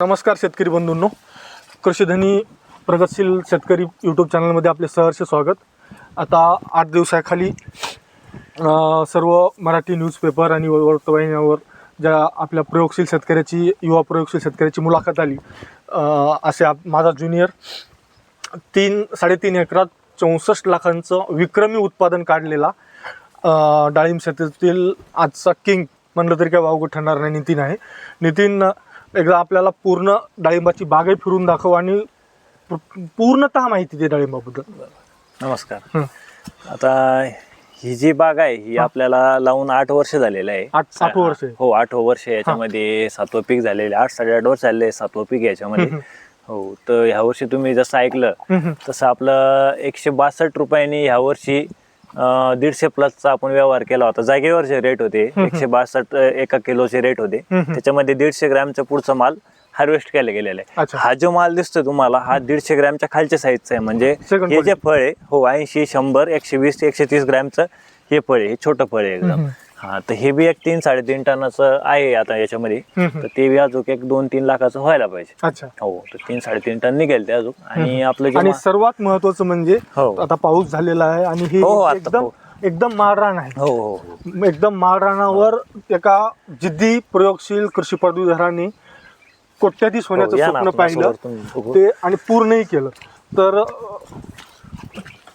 नमस्कार शेतकरी बंधूंनो. कृषीधनी प्रगतशील शेतकरी यूट्यूब चॅनलमध्ये आपले सहर्ष स्वागत. आता आठ दिवसाखाली सर्व मराठी न्यूजपेपर आणि वर्तवाहिन्यावर ज्या आपल्या प्रयोगशील शेतकऱ्याची युवा प्रयोगशील शेतकऱ्याची मुलाखत आली असे आप माझा ज्युनियर तीन साडेतीन एकरात चौसष्ट लाखांचं विक्रमी उत्पादन काढलेला डाळिंब शेतीतील आजचा किंग म्हणलं तरी काय वावगं ठरणार नाही नितीन आहे. नितीन एकदा आपल्याला पूर्ण डाळिंबाची बागही फिरून दाखव आणि पूर्णतः माहिती दे डाळिंबाबद्दल नमस्कार. आता ही जी बाग आहे ही आपल्याला लावून आठ वर्ष झालेलं आहे आठ- आठ वर्ष. हो आठ वर्ष. याच्यामध्ये सातवं पीक झालेले आठ साडेआठ वर्ष झाले सातवं पीक याच्यामध्ये हं, तर ह्या वर्षी तुम्ही जसं ऐकलं. तसं आपलं एकशे बासष्ट रुपयांनी ह्या वर्षी दीडशे प्लसचा आपण व्यवहार केला होता. जागेवरचे रेट होते. एकशे बासष्ट एका किलोचे रेट होते. त्याच्यामध्ये दीडशे ग्रॅमचा पुढचा माल हार्वेस्ट केला गेलेला आहे. हा जो माल दिसतोय तुम्हाला हा दीडशे ग्रॅमच्या खालच्या साईजचा आहे. म्हणजे हे जे. फळ आहे हो ऐंशी शंभर एकशे वीस ते एकशे तीस ग्रॅमचं हे फळ आहे. हे छोटं फळ आहे एकदम. हा तर हे बी एक तीन साडेतीन टनाचं आहे आता याच्यामध्ये हम्म. तर ते बी अजून एक दोन तीन लाखाचं व्हायला पाहिजे अच्छा हो तर तीन साडेतीन टन निघेल ते अजून आणि आपलं जे आणि मा- सर्वात महत्वाचं म्हणजे हो. आता पाऊस झालेला आहे आणि हे हो, आता एकदम. एकदम माळरान आहे हो हो हो. एकदम माळरानावर एका जिद्दी प्रयोगशील कृषी पदवीधरांनी कोट्याधीश होण्याचं हो, या ना स्वप्न पाहिलं. ते आणि पूर्णही केलं तर अं,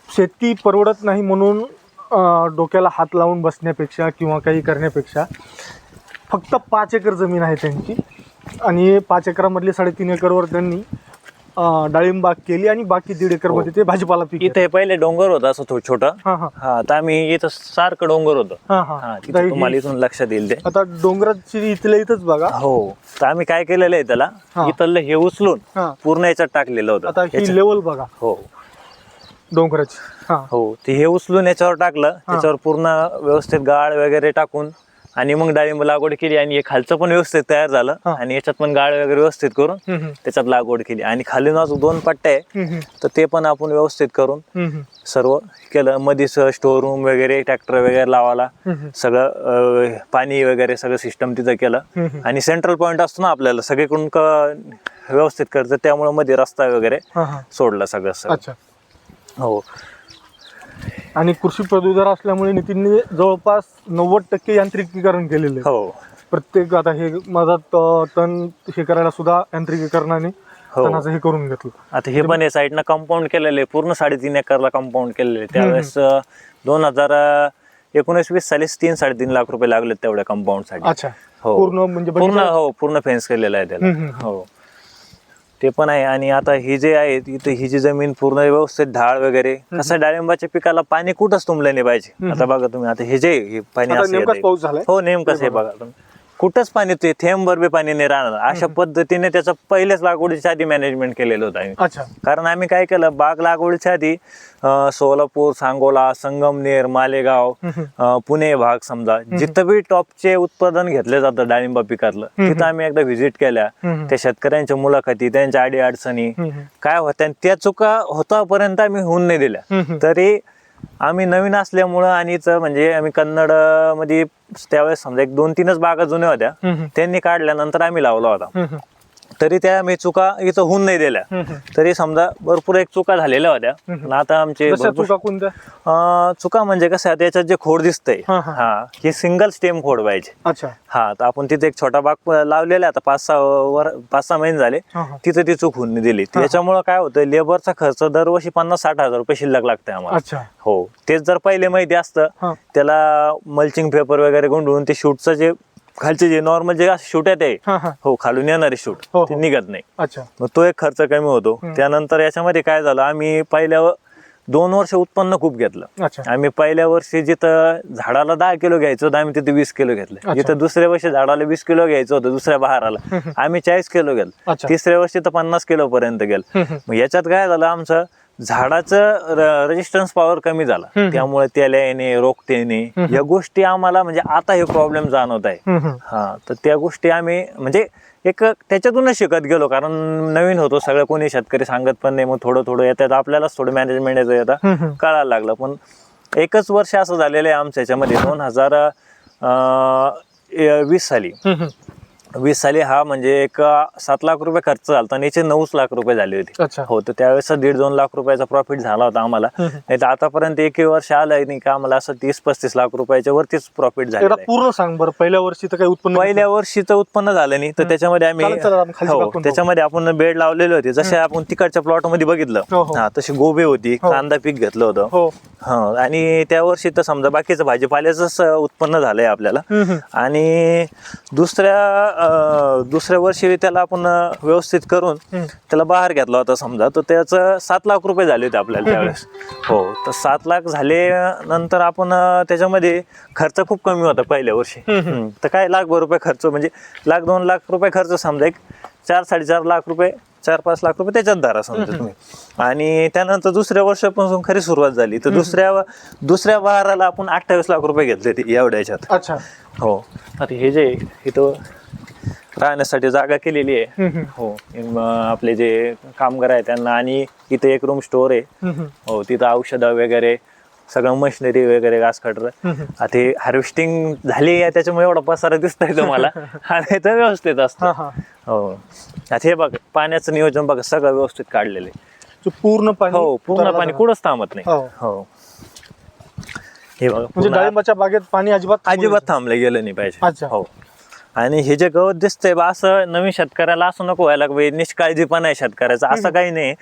शेती परवडत नाही म्हणून डोक्याला हात लावून बसण्यापेक्षा किंवा काही करण्यापेक्षा फक्त पाच एकर जमीन आहे त्यांची. आणि पाच एकरामधली साडेतीन एकरवर त्यांनी अं, डाळिंब बाग केली आणि बाकी दीड एकरमध्ये ते भाजीपाला पीक इथे पहिले डोंगर होता असं थोडं छोटं. हां हां. हा तर आम्ही इथं सारखं डोंगर होतं. हां हा. हां तुम्हाला ही- इथून लक्षात येईल ते. आता डोंगराची इथल्या इथंच बघा. हो तर आम्ही काय केलेलं आहे त्याला? हा. इथलं हे उचलून हां. पूर्ण याच्यात टाकलेलं होतं. आता ही लेवल बघा. हो. डोंगराची. हां. हो ते हे उचलून याच्यावर टाकलं. त्याच्यावर पूर्ण व्यवस्थित गाळ वगैरे टाकून आणि मग डाळिंब लागवड केली आणि हे खालचं पण व्यवस्थित तयार झालं. आणि याच्यात पण गाळ वगैरे व्यवस्थित करून. त्याच्यात लागवड केली. आणि खाली अजून दोन आहे हम्म. तर ते पण आपण व्यवस्थित करून. सर्व केलं. मध्येच स्टोर रूम वगैरे ट्रॅक्टर वगैरे लावायला. सगळं पाणी वगैरे सगळं सिस्टम तिथं केलं. आणि सेंट्रल पॉईंट असतो ना आपल्याला सगळीकडून व्यवस्थित करतं त्यामुळे मध्ये रस्ता वगैरे सोडला सगळं सगळं. अच्छा. हो. आणि कृषी पदवीधर असल्यामुळे नितीनने जवळपास नव्वद टक्के यांत्रिकीकरण केलेलं. आहे हो. प्रत्येक आता हे माझा त- तण हे करायला सुद्धा यांत्रिकीकरणाने हो. तणाचं हे करून घेतलं. आता हे पण साईडनं कंपाऊंड केलेलं आहे पूर्ण साडेतीन एकरला कंपाऊंड केलेलं. आहे त्यावेळेस दोन हजार एकोणीस वीस सालीच तीन साडेतीन लाख रुपये लागले तेवढ्या कंपाऊंडसाठी. अच्छा. हो. पूर्ण म्हणजे पूर्ण बगीचा- हो पूर्ण फेन्स केलेलं आहे त्याला. हम्म, हम्म. हो. ते पण आहे. आणि आता ही जे आहे इथे ही जी जमीन पूर्ण व्यवस्थित ढाळ वगैरे कसं डाळिंबाच्या पिकाला पाणी कुठंच तुंबलं नाही पाहिजे. आता बघा तुम्ही आता हे जे हे पाणी आता असं नेमकाच येतंय. पाऊस झालाय. हो नेमकंच हे बघा तुम्ही. कुठंच पाणी ते थेंब बी पाणी नाही राहणार. अशा पद्धतीने त्याचं पहिल्याच लागवडीच्या आधी मॅनेजमेंट केलेलं होतं आम्ही. अच्छा. कारण आम्ही काय केलं बाग लागवडीच्या आधी सोलापूर सांगोला संगमनेर मालेगाव पुणे भाग समजा जिथं बी टॉपचे उत्पादन घेतलं जातं डाळिंबा पिकातलं तिथं आम्ही एकदा व्हिजिट केल्या. त्या शेतकऱ्यांच्या मुलाखती त्यांच्या अडी अडचणी. काय होत्या त्या चुका होतापर्यंत आम्ही होऊन नाही दिल्या. तरी आम्ही नवीन असल्यामुळं आणि इथं म्हणजे आम्ही कन्नडमध्ये त्यावेळेस समजा एक दोन तीनच बागा जुन्या होत्या. त्यांनी काढल्यानंतर आम्ही लावला होता. तरी त्या आम्ही चुका इथं होऊन नाही दिल्या. तरी समजा भरपूर एक चुका झालेल्या होत्या. पण आता आमचे भरपूर- चुका कोणत्या? अं, चुका म्हणजे कसं आहे त्याच्यात जे खोड दिसतंय हा, हा. हा हे सिंगल स्टेम खोड पाहिजे. अच्छा. हा तर आपण तिथे एक छोटा बाग प- लावलेला आहे आता पाच सहा वर पाच सहा महिने झाले. हा, हा. तिथं ती चूक होऊन दिली. त्याच्यामुळे काय होतं लेबरचा खर्च दरवर्षी पन्नास साठ हजार रुपये शिल्लक लागतंय आम्हाला. अच्छा. हो तेच जर पहिले माहिती असतं हा. त्याला मल्चिंग पेपर वगैरे गुंडून ते शूटचं जे खालचे जे नॉर्मल जे शूट आहे ते हा हा. हो खालून येणारे शूट हो, ते हो. निघत नाही. अच्छा. मग तो एक खर्च कमी होतो. त्यानंतर याच्यामध्ये काय झालं आम्ही पहिल्या दोन वर्ष उत्पन्न खूप घेतलं. अच्छा. आम्ही पहिल्या वर्षी जिथं झाडाला दहा किलो घ्यायचं होतं आम्ही तिथे वीस किलो घेतलं. अच्छा. जिथं दुसऱ्या वर्षी झाडाला वीस किलो घ्यायचं होतं दुसऱ्या बहाराला आम्ही चाळीस किलो घेतलं. अच्छा. तिसऱ्या वर्षी तर पन्नास किलो पर्यंत गेलं हम्म. मग याच्यात काय झालं आमचं झाडाचं रेजिस्टन्स पॉवर कमी झाला. त्यामुळे त्याला येणे येणे या गोष्टी आम्हाला म्हणजे आता हे प्रॉब्लेम जाणवत आहे. हा तर त्या गोष्टी आम्ही म्हणजे एक त्याच्यातूनच शिकत गेलो कारण नवीन होतो सगळं कोणी शेतकरी सांगत पण नाही मग थोडं थोडं येतात. आपल्यालाच थोडं मॅनेजमेंट येतं येतं. कळायला लागलं. पण एकच वर्ष असं झालेलं आहे आमच्या याच्यामध्ये. दोन हजार वीस साली. वीस साली हा म्हणजे एक सात लाख रुपये खर्च झाला आणि याचे नऊच लाख रुपये झाले होते. अच्छा. हो तर त्यावेळेस दीड दोन लाख रुपयाचा प्रॉफिट झाला होता आम्हाला. नाही तर आतापर्यंत एकही वर्ष आलंय नाही का आम्हाला असं तीस पस्तीस लाख रुपयाच्या वरतीच प्रॉफिट आहे. पूर्ण सांग बरं पहिल्या वर्षी तर काही उत्पन्न पहिल्या वर्षीचं उत्पन्न झालं नाही तर त्याच्यामध्ये आम्ही हो त्याच्यामध्ये आपण बेड लावलेले होते. जसे आपण तिकडच्या प्लॉटमध्ये बघितलं. हो, हो. हा तशी गोबी होती हो. कांदा पीक घेतलं होतं. हो. आणि त्या वर्षी तर समजा बाकीचं भाजीपाल्याच उत्पन्न झालंय आपल्याला. आणि दुसऱ्या दुसऱ्या वर्षी त्याला आपण व्यवस्थित करून. त्याला बाहेर घेतला होता समजा. तर त्याचं सात लाख रुपये झाले होते आपल्याला त्यावेळेस. हो तर सात लाख झाले नंतर आपण त्याच्यामध्ये खर्च खूप कमी होता पहिल्या वर्षी. तर काय लाखभर रुपये खर्च म्हणजे लाख दोन लाख रुपये खर्च समजा एक चार साडेचार लाख रुपये चार पाच लाख रुपये त्याच्यात धरा समजा तुम्ही. आणि त्यानंतर दुसऱ्या वर्षापासून खरी सुरुवात झाली. तर दुसऱ्या दुसऱ्या बहाराला आपण अठ्ठावीस लाख रुपये घेतले ते एवढ्या याच्यात. अच्छा. हो. आता हे जे इथं राहण्यासाठी जागा केलेली आहे हम्म, हम्म. हो म, आपले जे कामगार आहे त्यांना आणि इथे एक रूम स्टोर आहे हम्म, हम्म. हो तिथं औषधं वगैरे सगळं मशिनरी वगैरे घास कटर हम्म. आता हे हार्वेस्टिंग झाली आहे त्याच्यामुळे एवढा पसारा दिसतोय तुम्हाला आणि तर व्यवस्थित हा असतं हा हो आता हे बघा पाण्याचं नियोजन बघा सगळं व्यवस्थित काढलेलं आहे जो पूर्ण पाणी हो पूर्ण पाणी. कुठंच थांबत नाही हो. हो हे बघा म्हणजे पूर्ण डाळिंबाच्या बागेत पाणी अजिबात थांबू अजिबात. थांबलं गेलं नाही अच्छा. पाहिजे हो आणि हे जे गवत दिसतंय बा असं नवीन शेतकऱ्याला असं नको व्हायला का बा, निष्काळजीपणा आहे शेतकऱ्याचा असं काही नाही.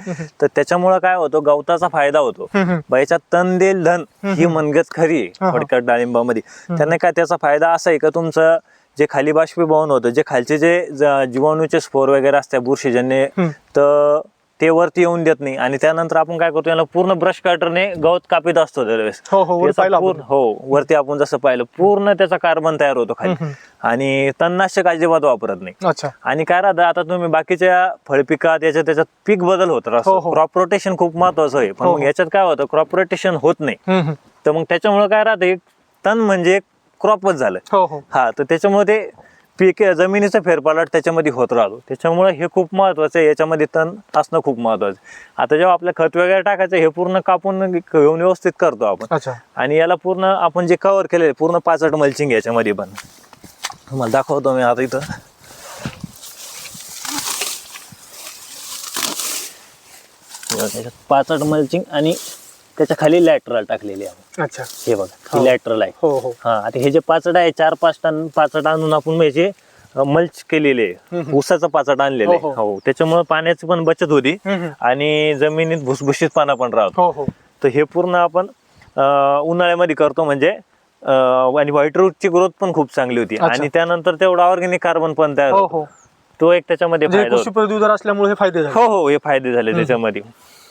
तर त्याच्यामुळं काय होतं गवताचा फायदा होतो. हम्म, हम्म. बा याच्यात तण देईल धन ही मनगत खरी आहे डाळिंबामध्ये. त्याने काय त्याचा फायदा असा आहे का तुमचं जे खाली बाष्पीभवन होतं जे खालचे जे जीवाणूचे स्फोर वगैरे असतात बुरशीजन्य. तर ते वरती येऊन देत नाही. आणि त्यानंतर आपण काय करतो याला पूर्ण ब्रश कटरने गवत कापित असतो त्यावेळेस. हो, हो, वर त्याचा पाहिलं पूर्ण- आपण. हो वरती आपण जसं पाहिलं पूर्ण त्याचा कार्बन तयार होतो खाली. आणि तणनाशक अजिबात वापरत नाही. अच्छा. आणि काय राहतं आता तुम्ही बाकीच्या फळपिकात याच्यात त्याच्यात पीक बदल होत हो, राहतो. हो. क्रॉप रोटेशन खूप महत्वाचं आहे. पण हो, मग हो. याच्यात काय होतं क्रॉप रोटेशन होत नाही. हम्म, हम्म. तर मग त्याच्यामुळे काय राहतं एक तण म्हणजे क्रॉपच झालं. हो हो. हा तर त्याच्यामुळे ते पीक जमिनीचा फेरपालट त्याच्यामध्ये होत राहतो. त्याच्यामुळे हे खूप महत्वाचं आहे. याच्यामध्ये तण असणं खूप महत्वाचं आहे. आता जेव्हा आपलं खत वगैरे टाकायचं हे पूर्ण कापून घेऊन व्यवस्थित करतो आपण. अच्छा. आणि याला पूर्ण आपण जे कव्हर केलेलं आहे पूर्ण पाचट मल्चिंग याच्यामध्ये पण. तुम्हाला दाखवतो मी आता इथं. पाचट मल्चिंग आणि त्याच्याखाली लॅटरल टाकलेली आहे. अच्छा. हे बघा हो. ही. लॅटरल आहे. हो हो. हा आता हे जे पाचट आहे चार पाच टन पाचट आणून आपण म्हणजे मल्च केलेले आहे हम्म. ऊसाचं पाचट आणलेलं आहे. हो, हो. हो त्याच्यामुळे पाण्याची पण बचत होती हम्म. आणि जमिनीत भुसभुशीत पाना पण राहतो हो हो. तर हे पूर्ण आपण अं, उन्हाळ्यामध्ये करतो म्हणजे अं, आणि व्हाईट रूटची ग्रोथ पण खूप चांगली होती. अच्छा. आणि त्यानंतर तेवढा ऑर्गॅनिक कार्बन पण तयार हो होतो. हो. तो एक त्याच्यामध्ये म्हणजे फायदा कृषी होतो. पदवीधर असल्यामुळे हे फायदे झाले. हो हो हे फायदे झाले त्याच्यामध्ये.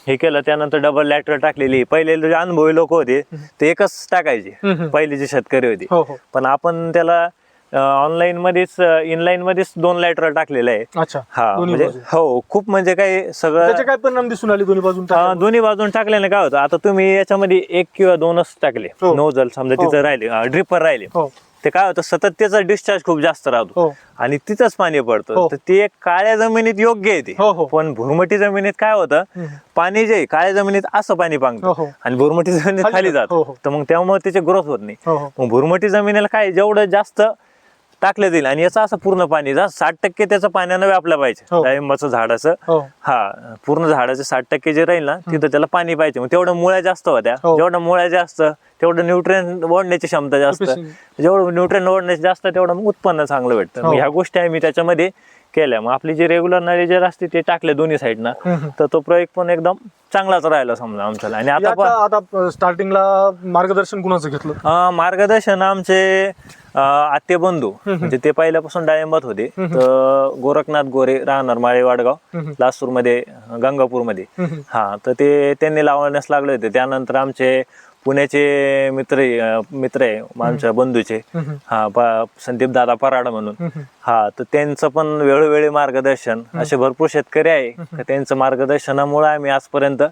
हे केलं त्यानंतर डबल लॅटर टाकलेली. पहिले जे अनुभवी लोक होते ते एकच टाकायचे. पहिले जे शेतकरी होते. हो हो. पण आपण त्याला ऑनलाईन मध्येच इनलाईन मध्येच दोन लायटर टाकलेलं आहे. अच्छा. हा म्हणजे. हो खूप म्हणजे काही सगळं काय परिणाम दिसून आले दोन्ही बाजून दोन्ही बाजून टाकल्याने काय होतं? आता तुम्ही याच्यामध्ये एक किंवा दोनच टाकले. हो. नोझल समजा. तिथं राहिले ड्रिपर राहिले. ते काय होतं सतत त्याचा डिस्चार्ज खूप जास्त राहतो हो आणि तिथंच पाणी पडतं हो. तर ते एक काळ्या जमिनीत योग्य आहे ते हो. पण भुरमटी जमिनीत काय होतं. पाणी जे काळ्या जमिनीत असं पाणी पांगतं. आणि भुरमटी जमिनीत खाली जात. तर मग त्यामुळे त्याची ग्रोथ होत नाही मग भुरमटी जमिनीला काय जेवढं जास्त टाकलं जाईल. आणि याचं असं पूर्ण पाणी जा साठ टक्के त्याचं पाण्यानं व्यापलं पाहिजे. हो. डाळिंबाचं झाडाचं हो. हा पूर्ण झाडाचे साठ टक्के जे राहील ना तिथं त्याला पाणी पाहिजे. मग तेवढं मुळ्या जास्त होत्या. हो. जेवढं मुळ्या जास्त तेवढं न्यूट्रिएंट ओढण्याची क्षमता जास्त. जेवढं न्यूट्रिएंट ओढण्याची जास्त तेवढं मग उत्पन्न चांगलं भेटतं. हो. ह्या गोष्टी आम्ही त्याच्यामध्ये केल्या. मग आपली जी रेग्युलर नळी असते ते टाकले दोन्ही साईडनं. तर तो प्रयोग पण एकदम चांगलाच राहिला समजा आमच्याला. आणि आता आता पण आता स्टार्टिंगला मार्गदर्शन कुणाचं घेतलं? मार्गदर्शन आमचे आत्ते बंधू. म्हणजे ते पहिल्यापासून डाळिंबात होते. तर गोरखनाथ गोरे राहणार माळे वाडगाव. लासूरमध्ये गंगापूरमध्ये. हा तर ते त्यांनी लावण्यास लागले होते. त्यानंतर आमचे पुण्याचे मित्र मित्र आहे आमच्या बंधूचे. हा संदीप दादा पराड म्हणून. हा तर त्यांचं पण वेळोवेळी मार्गदर्शन. असे भरपूर शेतकरी आहे त्यांचं मार्गदर्शनामुळे आम्ही आजपर्यंत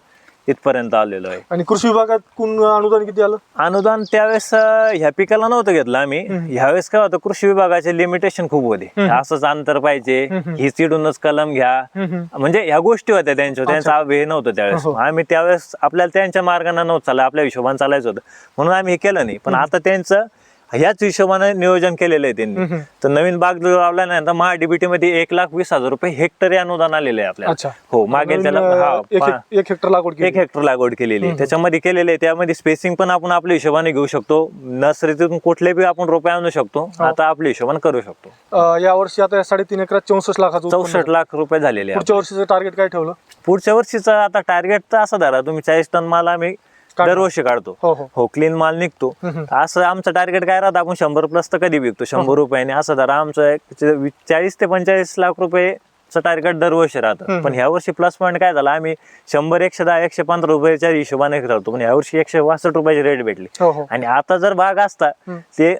इथपर्यंत आलेलो आहे. आणि कृषी विभागात कोण अनुदान किती आलं? अनुदान त्यावेळेस अं, ह्या पिकाला नव्हतं घेतलं आम्ही. ह्यावेळेस काय होतं कृषी विभागाचे लिमिटेशन खूप होते. असंच अंतर पाहिजे ही चिडूनच कलम घ्या. हम्म. म्हणजे ह्या गोष्टी होत्या त्यांच्या त्यांचा हे नव्हतं त्यावेळेस. हो. आम्ही त्यावेळेस आपल्याला त्यांच्या मार्गाने नव्हतं चाललं आपल्या हिशोबाने चालायचं होतं. म्हणून आम्ही हे केलं नाही. पण आता त्यांचं ह्याच हिशोबाने नियोजन केलेलं आहे त्यांनी. तर नवीन बाग जो लावल्यानंतर महा डीबीटी मध्ये एक लाख वीस हजार रुपये हेक्टरी अनुदान आलेले आहे आपल्याला. हो मागेल त्याला हा एक हेक्टर लागवड एक हेक्टर लागवड केलेली आहे. त्याच्यामध्ये केलेले आहे त्यामध्ये स्पेसिंग पण आपण आपल्या हिशोबाने घेऊ शकतो. नर्सरीतून कुठले बी आपण रोपे आणू शकतो. हो. आता आपल्या हिशोबाने करू शकतो. या वर्षी आता साडेतीन एकरात चौसष्ट उत्पन्न चौसष्ट लाख रुपये झालेले आहे पुढच्या वर्षीचं टार्गेट काय ठेवलं? पुढच्या वर्षीचं आता टार्गेट तर असं धरा तुम्ही चाळीस टन माल आम्ही दरवर्षी काढतो. हो हो. हो क्लीन माल निघतो. असं आमचं टार्गेट काय राहतं? आपण शंभर प्लस तर कधी विकतो? शंभर रुपयाने. असं धरा आमचं एक चाळीस ते पंचेचाळीस लाख रुपयेचं टार्गेट दरवर्षी राहतं. पण ह्या वर्षी प्लस पॉईंट काय झाला? आम्ही शंभर एकशे दहा एकशे पंधरा रुपयाच्या हिशोबाने ठरवतो पण ह्या वर्षी एकशे बासष्ट रुपयाची रेट भेटली. हो हो. आणि आता जर भाग असता. ते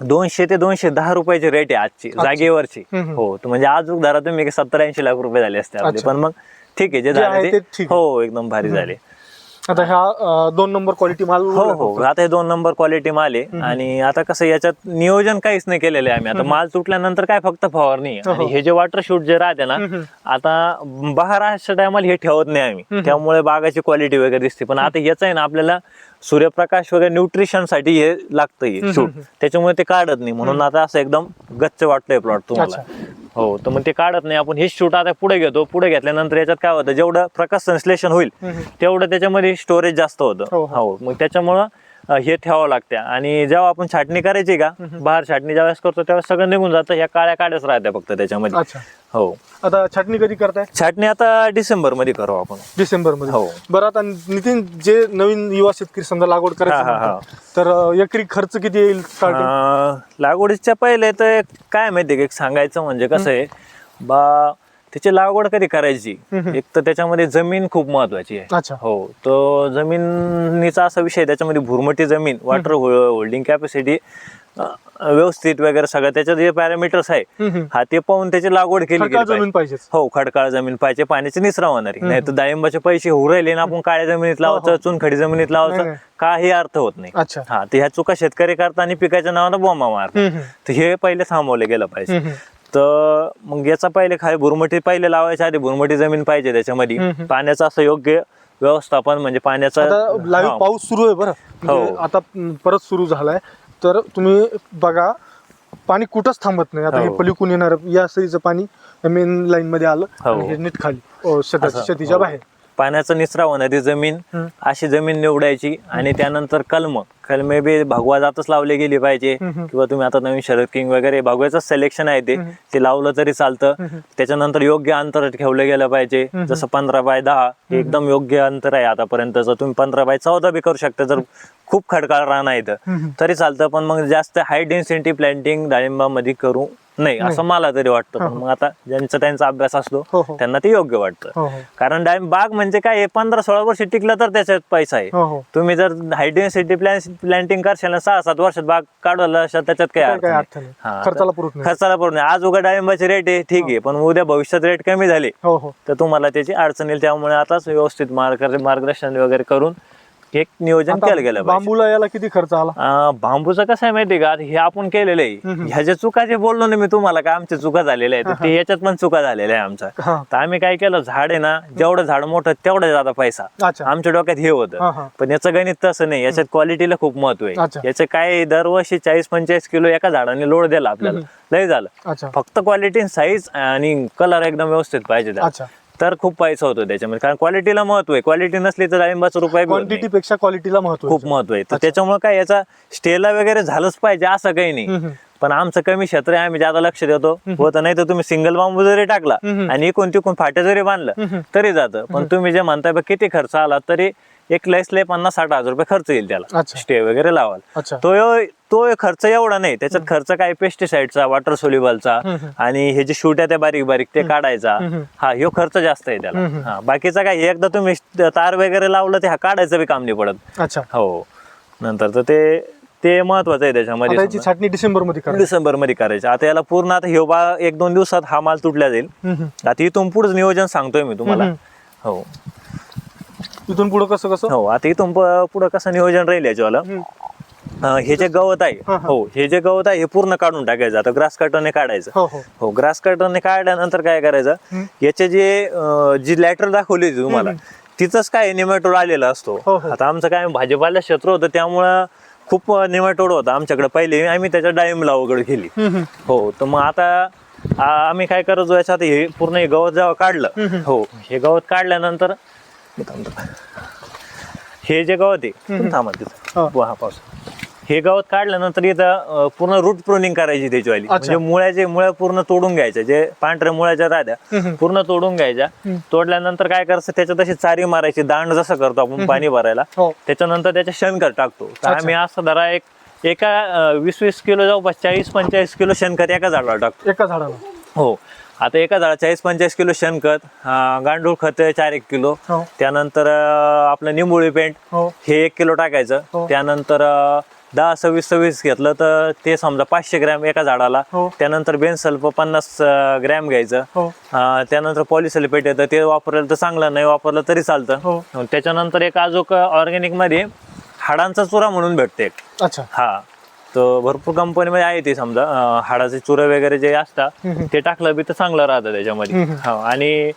दोनशे ते दोनशे दहा रुपयाची रेट आहे आजची जागेवरची. हम्म. हो तर म्हणजे आज धरा तुम्ही सत्तर ऐंशी लाख रुपये झाले असते आपले. अच्छा. पण मग ठीक आहे जे जे आहे झाले ते ते ठीक आहे. हो एकदम भारी झाले. आता ह्या अं, दोन नंबर क्वालिटी माल हो हो. आता हे दोन नंबर क्वालिटी माल आहे. आणि आता कसं याच्यात नियोजन काहीच नाही केलेलं आहे आम्ही. आता माल तुटल्यानंतर काय फक्त फवारणी आहे. आणि हे. जे वॉटर शूट जे राहते ना. आता बहाराच्या टायमाला हे ठेवत नाही आम्ही. त्यामुळे बागाची क्वालिटी वगैरे दिसते. पण आता याचं आहे ना आपल्याला सूर्यप्रकाश वगैरे न्यूट्रिशनसाठी हे लागतं हे शूट त्याच्यामुळे ते काढत नाही. म्हणून आता असं एकदम गच्च वाटतंय प्लॉट तुम्हाला. हो तर मग ते काढत नाही आपण हे शूट आता पुढे घेतो पुढे घेतल्यानंतर याच्यात काय होतं जेवढं प्रकाश संश्लेषण होईल. तेवढं त्याच्यामध्ये स्टोरेज जास्त होतं हो, हो. हो मग त्याच्यामुळं अं, हे ठेवावं लागतं आणि जेव्हा आपण छाटणी करायची का बाहेर छाटणी ज्यावेळेस करतो त्यावेळेस सगळं निघून जातं ह्या काळ्या काड्याच राहत्या फक्त त्याच्यामध्ये. अच्छा. हो. आता छाटणी कधी करताय? छाटणी आता डिसेंबरमध्ये करू आपण. डिसेंबरमध्ये हो. बरं आता नितीन जे नवीन युवा शेतकरी समजा लागवड करायचं हा, हा, हा. म्हणतात, तर अं, एकरी खर्च किती येईल अं, लागवडीच्या पहिले तर काय माहिती का एक सांगायचं म्हणजे कसं आहे बा त्याची लागवड कधी करायची? एक तर त्याच्यामध्ये जमीन खूप महत्वाची आहे. अच्छा. हो तो जमिनीचा असा विषय त्याच्यामध्ये भुरमटी जमीन वॉटर होल्डिंग कॅपॅसिटी व्यवस्थित वगैरे सगळं त्याच्यात जे पॅरामीटर्स आहे. हा ते पाहून त्याची लागवड केली गेली पाहिजे जमीन पाहिजेच. हो खडकाळ जमीन पाहिजे पाण्याची निचरा होणार नाही तर डाळिंबाचे पैसे होऊ राहिले ना आपण काळ्या जमिनीत लावायचं चुनखडी जमिनीत लावायचं. काही अर्थ होत नाही. हा तर ह्या चुका शेतकरी करताना पिकाच्या नावानं बोंबा मारतात. तर हे पहिले थांबवलं गेलं पाहिजे. तर मग याचा पहिले खाली भुरमटी पहिले लावायच्या आधी भुरमटी जमीन पाहिजे त्याच्यामध्ये. पाण्याचं असं योग्य व्यवस्थापन म्हणजे आता पाण्याचं. पाऊस सुरू आहे बरं म्हणजे हो. आता म, परत सुरू झालाय तर तुम्ही बघा पाणी कुठंच थांबत नाही आता हे हो. पलीकडून येणार या सरीचं पाणी मेन लाईन मध्ये आलं हो. हे नीट खाली शेताच्या. बाहेर पाण्याचा निचरा होणारी जमीन. अशी जमीन निवडायची आणि त्यानंतर कलम. कलमे बी भगवा जातच लावले गेली पाहिजे. किंवा तुम्ही आता नवीन शरद किंग वगैरे भगव्याचं सिलेक्शन आहे ते. ते लावलं तरी चालतं. त्याच्यानंतर योग्य अंतर ठेवलं गेलं पाहिजे. जसं पंधरा बाय दहा एकदम योग्य अंतर आहे आतापर्यंतचं तुम्ही पंधरा बाय चौदा बी करू शकता जर खूप खडकाळ राहणार इथं. तरी चालतं पण मग जास्त हाय डेन्सिटी प्लांटिंग डाळिंबामध्ये करू नाही. असं मला तरी वाटतं. पण मग आता ज्यांचा त्यांचा अभ्यास असतो हो हो. त्यांना ते योग्य वाटतं. हो हो. कारण डाळिंब बाग म्हणजे काय आहे, पंधरा सोळा वर्ष टिकलं तर त्याच्यात पैसा आहे. हो हो. तुम्ही जर हायडेन्सिटी प्लॅन्टिंग करशाल ना सहा सात वर्षात बाग काढवला असाल त्याच्यात काय हा, खर्चाला पडून आज उगा डाळिंबाची रेट आहे ठीक आहे पण उद्या भविष्यात रेट कमी झाली हो हो. तर तुम्हाला त्याची अडचण येईल. त्यामुळे आताच व्यवस्थित मार्ग मार्गदर्शन वगैरे करून एक नियोजन आता केलं गेलं पाहिजे. बांबूला याला किती खर्च आला? अं, बांबूचं कसं आहे माहितीये का? हे आपण केलेलं आहे. ह्या ज्या चुका जे बोललो ना मी तुम्हाला का आमच्या चुका झालेल्या आहेत ते याच्यात पण चुका झालेल्या आहे आमच्या. हा. तर आम्ही काय केलं झाड आहे ना जेवढं झाड मोठं तेवढं जाता पैसा. अच्छा. आमच्या डोक्यात हे हा, होतं. पण याचं गणित तसं नाही याच्यात क्वालिटीला खूप महत्त्व अच्छा. आहे याचं काय दरवर्षी चाळीस पंचेचाळीस किलो एका झाडाने लोड दिला आपल्याला. लय झालं. अच्छा. फक्त क्वालिटी साईज आणि कलर एकदम व्यवस्थित पाहिजे त्याला. अच्छा. तर खूप पैसा होतो त्याच्यामध्ये. कारण क्वालिटीला महत्त्व आहे. क्वालिटी नसली तर डाळिंबाचं रुपये. क्वांटिटी पेक्षा क्वालिटीला महत्त्व खूप महत्त्व आहे. तर त्याच्यामुळे काय याचा स्टेला वगैरे झालंच पाहिजे असं काही नाही. पण आमचं कमी क्षेत्र आहे आम्ही ज्यादा लक्ष देतो. होतं नाही तर तुम्ही सिंगल बांबू जरी टाकला आणि इकून तिकून फाटे जरी बांधलं तरी जातं. पण तुम्ही जे म्हणताय किती खर्च आला तरी एक लयस लय पन्नास साठ हजार रुपये खर्च येईल त्याला. अच्छा. स्टे वगैरे लावाल. अच्छा. तो एव- तो खर्च एवढा नाही. त्याच्यात खर्च काय? पेस्टिसाइडचा वॉटर सोल्युबलचा आणि हे जे शूट आहे ते बारीक बारीक ते काढायचा. हा ह्यो खर्च जास्त आहे त्याला. हा बाकीचा काय? एकदा तुम्ही तार वगैरे लावलं ते हा काढायचं बी काम नाही पडत. अच्छा. हो. नंतर तर ते ते महत्वाचं आहे आता त्याच्यामध्ये याची छाटणी डिसेंबरमध्ये करा डिसेंबरमध्ये करायचं. आता याला पूर्ण आता ह्यो बा एक दोन दिवसात हा माल तुटल्या जाईल. आता इथून पुढे नियोजन सांगतोय मी तुम्हाला. हो. इथून पुढे कसं कसं? हो आता इथून पुढं कसं नियोजन राहील याच्यावाला? हे जे गवत आहे हा, हा. जे गवत आहे हे पूर्ण काढून टाकायचं. आता ग्रास कटरने काढायचं. हो हो. हो ग्रास कटरने काढल्यानंतर काय करायचं? याचे जे जी लॅटर दाखवली होती तुम्हाला तिथंच काय निमेटोर आलेला असतो. हो. आता आमचं काय भाजीपाला क्षेत्र होतं त्यामुळं खूप निमटोड होता आमच्याकडे. पहिले आम्ही त्याच्या डाळिंब लागवड केली. हो तर मग आता आम्ही काय करायचो याच्यात हे पूर्ण हे गवत जेव्हा काढलं हो हे गवत काढल्यानंतर मी थांबतो. हे जे गवत आहे थांबा हा. तिथं हा पाऊस. हे गवत काढल्यानंतर इथं पूर्ण रूट प्रोनिंग करायची त्याच्यावाली. म्हणजे मुळ्याचे मुळ्या पूर्ण तोडून घ्यायच्या जे पांढऱ्या मुळ्याच्या राहत्या पूर्ण तोडून घ्यायच्या. तोडल्यानंतर काय करायचं त्याच्यात अशी चारी मारायची दांड जसं करतो आपण पाणी भरायला हो. त्याच्यानंतर त्याच्या शेणखत टाकतो. आम्ही असं धरा एक एका वीस वीस किलो जवळपास चाळीस पंचेचाळीस किलो शेणखत एका झाडाला टाकतो. एका झाडाला. हो. आता एका झाडा चाळीस पंचेचाळीस किलो शेणखत अं, गांडूळ खत चार एक किलो. हो. त्यानंतर अं, आपलं निंबोळी पेंट हो. हे एक किलो टाकायचं. हो. त्यानंतर अं, दहा सव्वीस सव्वीस घेतलं तर ते समजा पाचशे ग्रॅम एका झाडाला. हो. त्यानंतर बेनसल्फ पन्नास अं, ग्रॅम घ्यायचं. हो. अं, त्यानंतर पॉलिसल्फेट येतं. ते वापरलं तर चांगलं नाही वापरलं तरी चालतं. हो. त्याच्यानंतर एक अजून ऑर्गॅनिकमध्ये हाडांचा चुरा म्हणून भेटते एक. अच्छा. हा. तर भरपूर कंपनीमध्ये आहे ते समजा हाडाचे चुरे वगैरे जे असतात ते टाकलं बी तर चांगलं राहतं त्याच्यामध्ये. हा आणि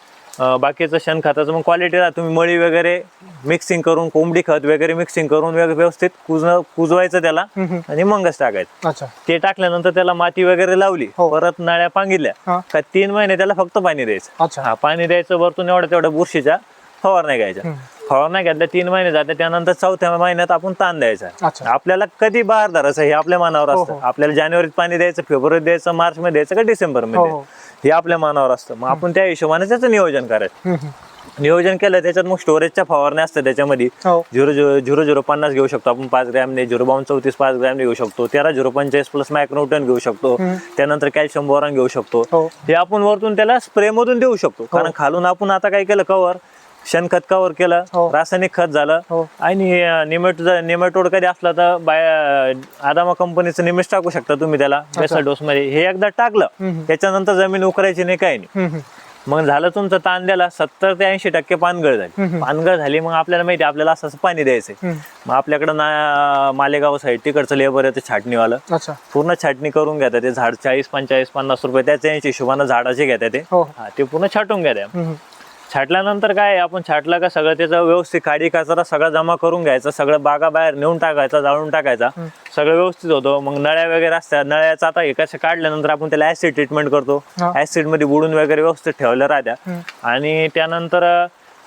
बाकीचं शेणखताचं मग क्वालिटी राहत. तुम्ही मळी वगैरे मिक्सिंग करून कोंबडी खत वगैरे मिक्सिंग करून व्यव- व्यवस्थित कुज कुजवायचं त्याला आणि मगच टाकायचं. ते टाकल्यानंतर त्याला माती वगैरे लावली हो. परत नळ्या पांगितल्या हा. का तीन महिने त्याला फक्त पाणी द्यायचं. हा पाणी द्यायचं वरतून एवढ्या तेवढ्या बुरशीच्या फवारण्या घ्यायच्या. फवारण्या घेतल्या तीन महिने जाते त्यानंतर चौथ्या महिन्यात आपण ताण द्यायचा. अच्छा. आपल्याला कधी बहार धरायचं हे आपल्या मनावर हो, असतं. हो. आपल्याला जानेवारीत पाणी द्यायचं फेब्रुवारीत द्यायचं मार्च मध्ये द्यायचं का डिसेंबर हो, मध्ये हो. हे आपल्या मनावर असतं. मग आपण त्या हिशोबाने त्याचं नियोजन करायचं. हम्म, हम्म. नियोजन केलं त्याच्यात मग स्टोरेजच्या फवारण्या असतात त्याच्यामध्ये. हो. झिरो झिरो झिरो झिरो पन्नास घेऊ शकतो आपण पाच ग्रॅमने झिरो बावन्न चौतीस पाच ग्रॅमने घेऊ शकतो. तेरा झिरो पंचेचाळीस प्लस मायक्रोटन घेऊ शकतो. त्यानंतर कॅल्शियम बोरॉन घेऊ शकतो. हो. हे आपण वरतून त्याला स्प्रे मधून देऊ शकतो. कारण खालून आपण आता काय केलं कव्हर शेणखत कव्हर केलं हो. रासायनिक खत झालं. हो. आणि निमेट निमेटोड कधी असला तर बाय आदामा कंपनीचं निमेट टाकू शकता तुम्ही त्याला बेसल डोस मध्ये हे एकदा टाकलं त्याच्यानंतर जमीन उकरायची नाही काही नाही. हम्म, हम्म. मग झालं तुमचं ताण द्याला सत्तर ते ऐंशी टक्के पानगळ झाली. पानगळ झाली मग आपल्याला माहिती आहे, आपल्याला असं असं पाणी द्यायचंय. मग आपल्याकडं ना मालेगाव साईड तिकडचं लेबर येतं छाटणीवालं. अच्छा. पूर्ण छाटणी करून घेतात ते झाड चाळीस पंचेचाळीस पन्नास रुपये त्याच्या हिशोबानं झाडाचे घेतात ते. हो. हा ते पूर्ण छाटून घेतात. हम्म, छाटल्यानंतर काय आपण छाटला का सगळं त्याचं व्यवस्थित काडी कचरा सगळं जमा करून घ्यायचं सगळं बागा बाहेर नेऊन टाकायचा जाळून टाकायचा सगळं व्यवस्थित होतं. मग नळ्या वगैरे असतात नळ्याचं आता एकाशे काढल्यानंतर आपण त्याला ऍसिड ट्रीटमेंट करतो. हा. ऍसिडमध्ये बुडून वगैरे व्यवस्थित ठेवल्या राहत्या. आणि त्यानंतर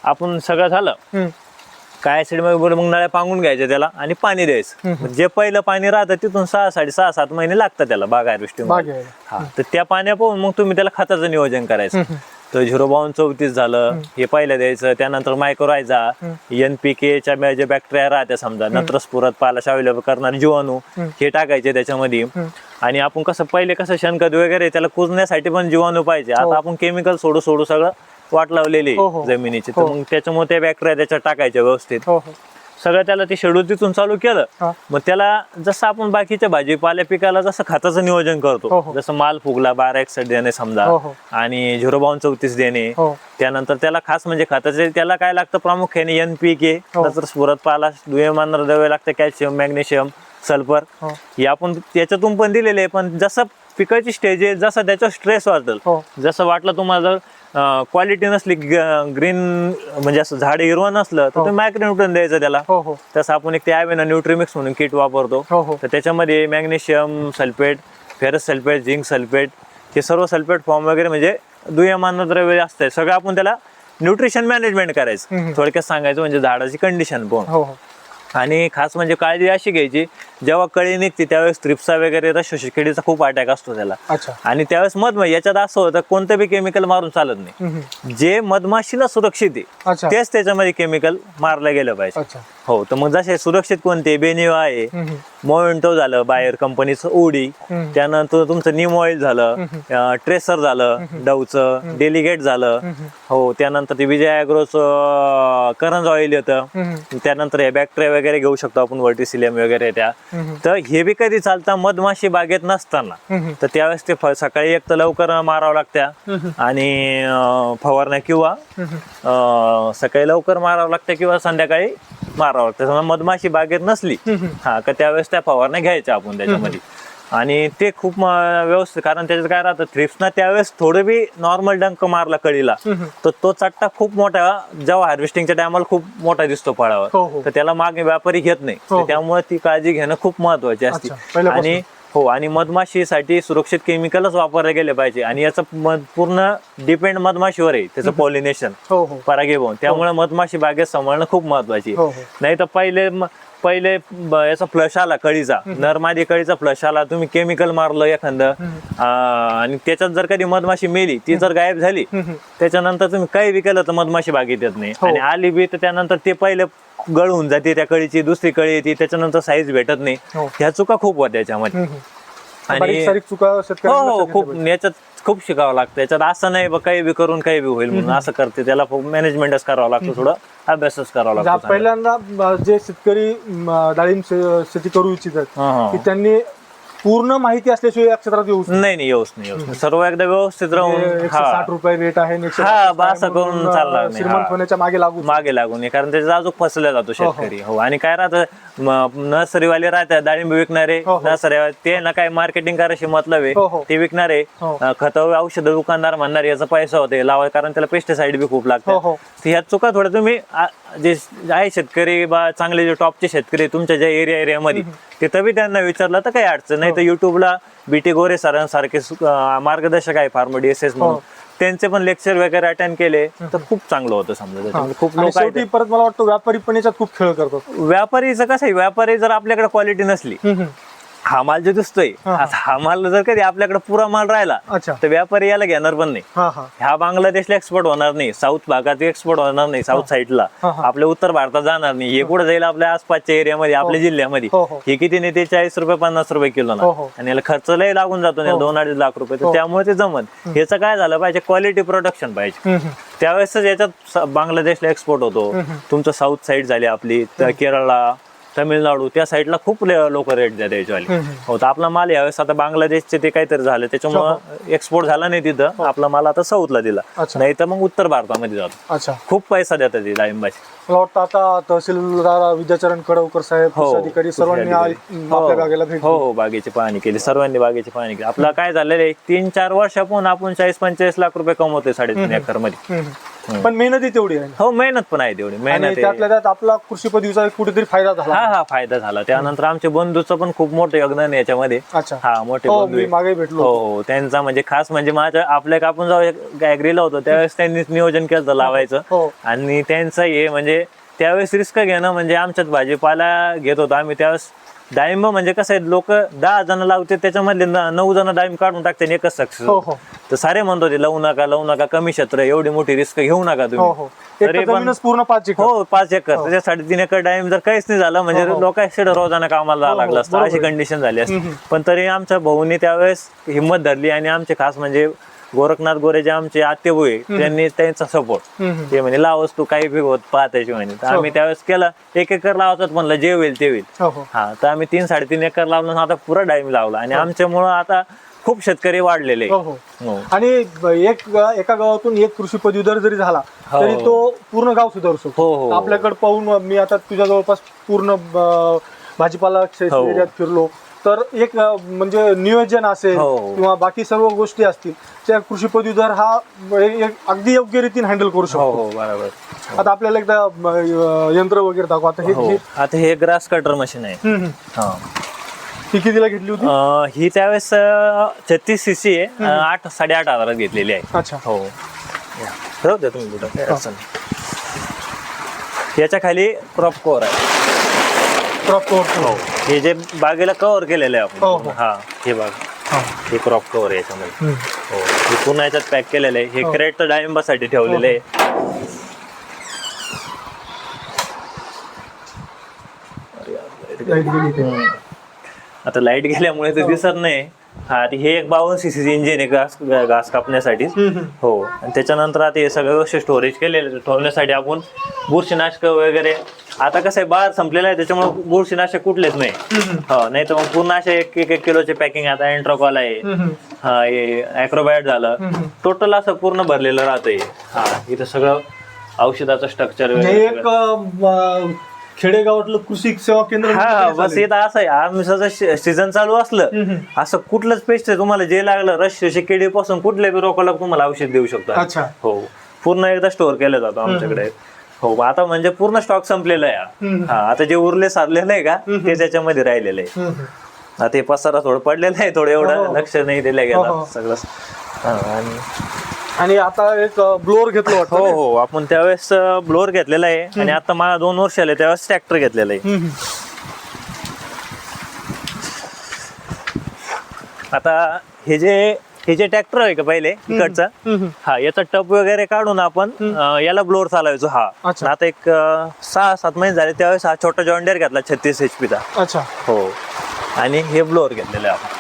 आपण सगळं झालं. काय ऍसिडमध्ये मग नळ्या पांगून घ्यायच्या त्याला आणि पाणी द्यायचं. जे पहिलं पाणी राहतं तिथून सहा साडे सहा सात महिने लागतात त्याला बागा हार्वेस्टिंग. हा तर त्या पाण्या पाहून मग तुम्ही त्याला खताचं नियोजन करायचं. तर झिरो बावन्न चौतीस झालं हे पहिलं द्यायचं त्यानंतर मायक्रोरायझा एन पी केच्या जे बॅक्टेरिया राहत्या समजा नत्रस्फुरत पालाश अवेलेबल करणारे जीवाणू हे टाकायचे त्याच्यामध्ये. आणि आपण कसं पहिले कसं शेणखत वगैरे त्याला कुजण्यासाठी पण जीवाणू पाहिजे. आता आपण केमिकल सोडू सोडू सगळं वाट लावलेली हो, हो. जमिनीची. तर मग त्याच्यामुळे ते बॅक्टेरिया त्याच्यात टाकायचे व्यवस्थित. हो हो. सगळं त्याला ते शेड्यूल तिथून चालू केलं हा. मग त्याला जसं आपण बाकीच्या भाजीपाल्या पिकाला जसं खताचं नियोजन हो, करतो हो. जसं माल फुगला बारा एकसठ देणे समजा हो, हो. आणि झिरो बावन्न चौतीस देणे हो त्यानंतर त्याला खास म्हणजे खताचे त्याला काय लागतं प्रामुख्याने एन पी के हो. नंतर स्फुरत पाला दुय्यमांना द्यावे लागतं कॅल्शियम मॅग्नेशियम सल्फर हो. हे आपण त्याच्यातून पण दिलेले आहे पण जसं पिकाची स्टेज आहे जसं त्याच्यावर स्ट्रेस वाटेल हो. जसं वाटलं तुम्हाला जर क्वालिटी नसली ग्रीन म्हणजे असं झाड हिरवं नसलं तर तुम्ही मायक्रोन्यूटन द्यायचं त्याला. हो हो. तसं आपण एक ते ॲवेना न्यूट्रिमिक्स म्हणून किट वापरतो. हो हो. तर त्याच्यामध्ये magnesium sulphate ferrous sulphate zinc sulphate हे सर्व सल्फेट फॉर्म वगैरे म्हणजे दुय्यमान द्रव्य असतं सगळं आपण त्याला न्यूट्रिशन मॅनेजमेंट करायचं. थोडक्यात सांगायचं म्हणजे झाडाची कंडिशन पण. हो हो. आणि खास म्हणजे काळजी अशी घ्यायची जेव्हा कळी निघते त्यावेळेस त्रिप्सा वगैरे किडीचा खूप अटॅक असतो त्याला. अच्छा. आणि त्यावेळेस मधमाशी याच्यात असं होतं कोणतं बी केमिकल मारून चालत नाही. जे मधमाशीला सुरक्षित आहे तेच त्याच्यामध्ये केमिकल मारलं गेलं पाहिजे. हो तर मग जसे सुरक्षित कोणते बेनिवा आहे मोमेंटो झालं बायर कंपनीचं ओडी. त्यानंतर तुमचं निम ऑइल झालं ट्रेसर झालं डवचं डेलिगेट झालं. हो त्यानंतर ते विजय ॲग्रोचं करंज ऑइल येतं. त्यानंतर हे बॅक्टेरिया वगैरे घेऊ शकतो आपण वर्टिसिलियम वगैरे त्या. तर हे बी कधी चालतं? मधमाशी बागेत नसताना. तर त्यावेळेस ते सकाळी एक तर लवकर मारावं लागत्या आणि फवारण्या किंवा सकाळी लवकर मारावं लागतं किंवा संध्याकाळी मारावं लागतं. मधमाशी बागेत नसली. हा का त्यावेळेस त्या फवारण्या घ्यायच्या आपण त्याच्यामध्ये. आणि ते खूप व्यवस्थित कारण त्याच्यात काय राहतं थ्रिप्सना त्यावेळेस थोडं बी नॉर्मल डंक मारला कळीला तर तो चट्टा खूप मोठा जेव्हा हार्वेस्टिंगच्या टायमाला खूप मोठा दिसतो हो, हो. फळावर तर त्याला मागे व्यापारी घेत नाही. हो, हो. त्यामुळे ती काळजी घेणं खूप महत्वाची असते. आणि हो आणि मधमाशीसाठी सुरक्षित केमिकलच वापरले गेले पाहिजे. आणि याचं पूर्ण डिपेंड मधमाशीवर आहे त्याचं पॉलिनेशन हो हो. परागीभवन. त्यामुळे मधमाशी बागेत सांभाळणं खूप महत्वाची हो, हो. नाही तर पहिले पहिले ब- याचा फ्लश आला कळीचा. नरमादी कळीचा फ्लश आला. तुम्ही केमिकल मारलं एखादं. आणि त्याच्यात जर कधी मधमाशी मेली ती जर गायब झाली त्याच्यानंतर तुम्ही काही विकलं तर मधमाशी बागेत येत नाही. हो. आणि आली बी तर त्यानंतर ते पहिले गळून जाते त्या कळीची. दुसरी कळी येते त्याच्यानंतर साईज भेटत नाही. हो. ह्या चुका खूप होत्या त्याच्यामध्ये. बारीक आणि सारीक चुका हो शेतकऱ्यांना हो खूप याच्यात खूप शिकावं लागतं याच्यात असं नाही बा काही बी करून काही बी होईल म्हणून असं करते त्याला मॅनेजमेंटच करावं लागतं थोडं अभ्यासच करावा पाहिजे. लागतो पहिल्यांदा अं, जे शेतकरी अं, डाळिंब शे- शेती करू इच्छितात हा, हा. की त्यांनी पूर्ण माहिती असल्याशिवाय या क्षेत्रात येऊ शकत नाही नाही येऊच नाही येऊच नाही. सर्व एकदा व्यवस्थित राहून एकशे हा साठ रुपये रेट आहे आणि एकशे हा, पस्तीस बा आहे असं करून म्हणून, चालणार अं, नाही. श्रीमंत हा. होण्याच्या मागे लागू मागे लागून आहे कारण त्याचा अजून फसला जातो शेतकरी हो आणि काय राहतं नर्सरीवाले राहतात डाळिंब विकणारे हो, हो. नर्सरी ते ना काय मार्केटिंग करायची मतलब हो, हो. आहे ते विकणारे हो. खत औषध दुकानदार म्हणणार याचा पैसा होते लावा कारण त्याला पेस्टिसाइड बी खूप हो, लागतात. तर ह्या चुका थोड्या तुम्ही आ, जे आहे शेतकरी बा चांगले जे टॉपचे शेतकरी तुमच्या ज्या एरिया एरियामध्ये तिथं बी त्यांना विचारलं तर काही अडचण नाही तर युट्यूबला बीटी गोरे सरांसारखे सु- अं, मार्गदर्शक आहे फार्मर डी एस एस म्हणून. त्यांचे पण लेक्चर वगैरे अटेंड केले तर खूप चांगलं होतं समजा. खूप लोक शेवटी आहेत. परत मला वाटतं व्यापारी पण याच्यात खूप खेळ करतात. व्यापारीचं कसं आहे? व्यापारी जर आपल्याकडे क्वालिटी नसली हा माल जो दिसतोय हा, हा. हा माल जर कधी आपल्याकडे पुरा माल राहिला अच्छा. तर व्यापारी याला घेणार पण नाही. हा हा. ह्या बांगलादेशला एक्सपोर्ट होणार नाही साऊथ भागात एक्सपोर्ट होणार नाही साऊथ साईडला हा, हा. आपल्या उत्तर भारतात जाणार नाही. हे कुठं जाईल आपल्या आसपासच्या एरियामध्ये आपल्या जिल्ह्यामध्ये? हो, हो. हे किती नेते चाळीस रुपये पन्नास रुपये किलो ना. हो, हो. आणि याला खर्च लय लागून जातो ना, दोन अडीच लाख रुपये. हो. तर त्यामुळे ते जमत ह्याचं काय झालं पाहिजे? क्वालिटी प्रोडक्शन पाहिजे. हम्म, हम्म. त्यावेळेस याच्यात स- बांगलादेशला एक्सपोर्ट होतो. तुमचं साऊथ साईड झाली आपली केरळला तमिळनाडू त्या साईडला खूप लोक रेट याच्यावाले हम्म. हो तर आपला माल यावेळेस आता बांगलादेशचे ते काहीतरी झालं त्याच्यामुळं एक्सपोर्ट झाला नाही तिथं. आपला माल आता साऊथला दिला. नाही तर मग उत्तर भारतामध्ये जातो. अच्छा. खूप पैसा देतात ते डाळिंबाचे. मला वाटतं आता तहसीलदार विद्याचरण कडवकर साहेब हो अधिकारी सर्वांनी बागेला हो. हो बागेची पाहणी केली सर्वांनी बागेची पाहणी केली. आपला काय झालेलं आहे तीन चार वर्षापून आपण चाळीस पंचेचाळीस लाख रुपये कमवतोय साडेतीन एकरमध्ये. पण मेहनती तेवढी आहे. हो मेहनत पण आहे तेवढी. आणि मेहनत आहे. त्यातल्या त्यात आपला कृषी पदवीचा कुठेतरी फायदा झाला. हा हा फायदा झाला. त्यानंतर आमच्या बंधूचं पण खूप मोठं योगदान आहे याच्यामध्ये. अच्छा. हा मोठे हो बंधू मी आहे. मागे भेटलो हो हो त्यांचा म्हणजे खास म्हणजे माझ्या आपल्या आपण जेव्हा ऍग्रीला होतो. त्यावेळेस त्यांनीच नियोजन केलं होतं लावायचं. हो. आणि त्यांचं हे म्हणजे त्यावेळेस रिस्क घेणं म्हणजे आमच्यात भाजीपाला घेत होतो आम्ही. त्यावेळेस डाळिंब म्हणजे कसं आहे लोक दहा जण लावते त्याच्यामधले न- नऊ जण डाळिंब काढून टाकते आणि एकच सक्सेस हो हो. तर सारे म्हणतो ते लावू नका लावू नका कमी क्षेत्र आहे, एवढी मोठी रिस्क घेऊ नका हो तुम्ही हो एक तरी तर पण जमीनच पूर्ण पाच एकर. हो पाच एकर. त्याच्या साडेतीन एकर डाळिंब जर काहीच नाही झालं म्हणजे हो, हो. लोकांशी रोजाना कामाला जावं हो, लागलं असतं. अशी. कंडिशन झाली असती. हम्म. पण तरी आमच्या भाऊनी त्यावेळेस हिंमत धरली आणि आमचे खास म्हणजे गोरखनाथ गोरे जे आमचे आत्तेबू आहे त्यांनी त्यांचा सपोर्ट. ते म्हणे लावस तू काही बी होत पाहतायची म्हणे. तर आम्ही त्यावेळेस केलं एक एकर लावतात म्हणलं जे होईल ते होईल. हो हो. हा तर आम्ही तीन साडेतीन एकर लावलं आता पुरा डाळिंब लावला. आणि आमच्यामुळं आता खूप शेतकरी वाढलेले हो हो. हो. आणि एक एका गावातून एक कृषी पदवीधर जरी झाला हो. तरी तो पूर्ण गाव सुधारू हो, शकतो हो. आपल्याकडे पाहून मी आता तुझ्या जवळपास पूर्ण भाजीपाला हो. फिरलो. तर एक अं, म्हणजे नियोजन असेल हो. किंवा बाकी सर्व गोष्टी असतील त्या कृषी पदवीधर हा एक एक अगदी योग्य रीतीने हँडल करू हो शकतो. हो बरोबर. आता आपल्याला एकदा अं, यंत्र वगैरे दाखव. आता हे हो हे- आता हे ग्रास कटर मशीन आहे. हम्म, हम्म. हा. ही कितीला घेतली होती? अं, ही त्यावेळेस छत्तीस सी सी आहे. अं, आठ साडेआठ हजारात घेतलेली आहे. अच्छा. हो. राहू द्या तुम्ही कुठं. काही अडचण नाही. याच्या खाली क्रॉप कव्हर आहे. क्रॉप हो. हे जे बागेला कव्हर केलेलं आहे हो, आपण. हो. हा. हे बाग हे. क्रॉप कव्हर आहे याच्यामध्ये. हो हे पुन्हा याच्यात पॅक केलेलं आहे. हे हो. क्रेट डाळिंबासाठी ठेवलेलं आहे. गेली इथे. आता लाइट गेल्यामुळे ते दिसत नाही. हा ते हे एक बावन्न सी सी इंजिन आहे घास घास कापण्यासाठी. हो आणि त्याच्यानंतर आता हे सगळं व्यवस्थित स्टोरेज केलेलं. ठेवण्यासाठी आपण बुरशीनाशक वगैरे आता कसं आहे बाहेर संपलेलं आहे त्याच्यामुळे बुरशीनाशक कुठलेच नाही. हो नाही तर मग पूर्ण असे एक एक एक किलोचे पॅकिंग आता एंट्रोकॉल आहे. हा हे अॅक्रोबायट झालं. टोटल असं पूर्ण भरलेलं राहतंय. हा इथं सगळं औषधाचं स्ट्रक्चर म्हणजे एक खेडेगावातलं कृषी सेवा केंद्र हा बस. येत असं आहे आमचं सीझन चालू असलं असं कुठलंच पेस्ट तुम्हाला जे लागलं रश किडी पासून कुठल्या बी रोगाला तुम्हाला औषध देऊ शकतो. अच्छा. हो पूर्ण एकदा स्टोअर केलं जातो आमच्याकडे हो आता म्हणजे पूर्ण स्टॉक संपलेला आहे. हा आता जे उरले सारलेलं आहे का ते त्याच्यामध्ये राहिलेलं आहे. आता ते पसारा थोडं पडलेलं आहे थोडं हो, हो. एवढं लक्ष नाही दिलं हो, गेलं हो. सगळं हा, आणि आणि आता एक ब्लोअर घेतलं वाटतं हो? हो आपण त्यावेळेस ब्लोअर घेतलेला आहे. आणि आता मला दोन वर्ष आले त्यावेळेस ट्रॅक्टर घेतलेला आहे. आता हे जे हे जे ट्रॅक्टर आहे का पहिले इकडचा. हा याचा टप वगैरे काढून आपण याला ब्लोअर चालवायचो. हा. आता एक सहा सात महिने झाले त्यावेळेस हा छोटा जॉइंडर घेतला छत्तीस एच चा. अच्छा. हो. आणि हे ब्लोअर घेतलेलं आहे आपण.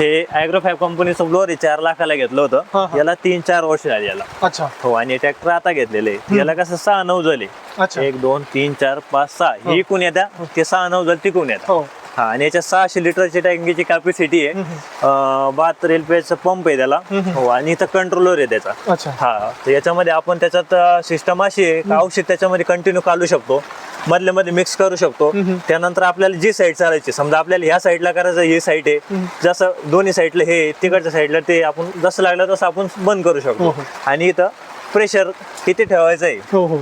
हे ॲग्रोफॅब कंपनीचं ब्लोअर चार लाखाला घेतलं हा, होतं. हा. याला तीन चार वर्ष झाली याला. अच्छा. हो आणि ट्रॅक्टर आता घेतलेले. याला कसं सहा नऊ झाले. अच्छा. एक दोन तीन चार पाच सहा. हो. ही इकून येत्या. ते सहा नऊ झाले तिकून येतात हो. हा आणि याच्यात सहाशे लिटरची टँकीची कॅपॅसिटी आहे. अं, बहात्तर एल पी पंप आहे त्याला. हो आणि इथं कंट्रोलर आहे त्याचा. अच्छा. हा तर याच्यामध्ये आपण त्याच्यात सिस्टम अशी आहे का औषध त्याच्यामध्ये कंटिन्यू काढू शकतो. मधल्या मध्ये मिक्स करू शकतो. त्यानंतर आपल्याला जी साईड चालायची समजा आपल्याला ह्या साईडला करायचं ही साईड आहे. जसं दोन्ही साईडला हे तिकडच्या साईडला ते आपण जसं लागलं तसं आपण बंद करू हो, शकतो. हो. आणि इथं प्रेशर किती ठेवायचं आहे हो हो.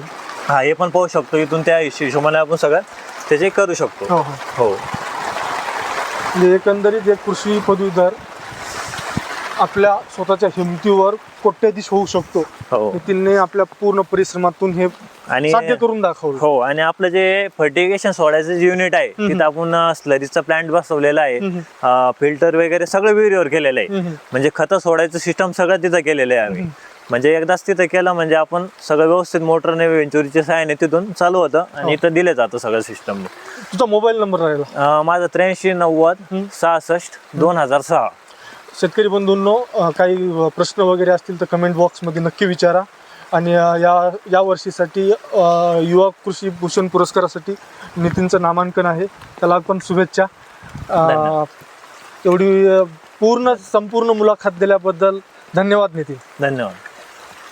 हा हे पण पाहू शकतो इथून त्या हिशोबाने आपण सगळं त्याचे करू शकतो. हो हो. हो. म्हणजे एकंदरीत एक कृषी पदवीधर आपल्या स्वतःच्या हिमतीवर कोट्याधीश होऊ शकतो. हो. नितीनने आपल्या पूर्ण परिश्रमातून हे आणि साध्य करून दाखवलं. हो आणि आपलं जे फर्टिगेशन सोडायचं जे युनिट आहे तिथं आपण स्लरीचा प्लांट बसवलेला आहे. फिल्टर वगैरे सगळं विहिरीवर केलेलं आहे. म्हणजे खतं सोडायचं सिस्टम सगळं तिथं केलेलं आहे आम्ही. म्हणजे एकदाच तिथं केलं म्हणजे आपण सगळं व्यवस्थित मोटरने वेंचुरीच्या सहाय्याने तिथून चालू होतं आणि इथं दिलं जातं सगळं सिस्टम तुझा मोबाईल नंबर राहिला. माझं त्र्याऐंशी नव्वद सहासष्ट दोन हजार सहा. शेतकरी बंधूंनो काही प्रश्न वगैरे असतील तर कमेंट बॉक्समध्ये नक्की विचारा. आणि या या वर्षीसाठी युवा कृषी भूषण पुरस्कारासाठी नितीनचं नामांकन आहे. त्याला पण शुभेच्छा. एवढी पूर्ण संपूर्ण मुलाखत दिल्याबद्दल धन्यवाद नितीन. धन्यवाद.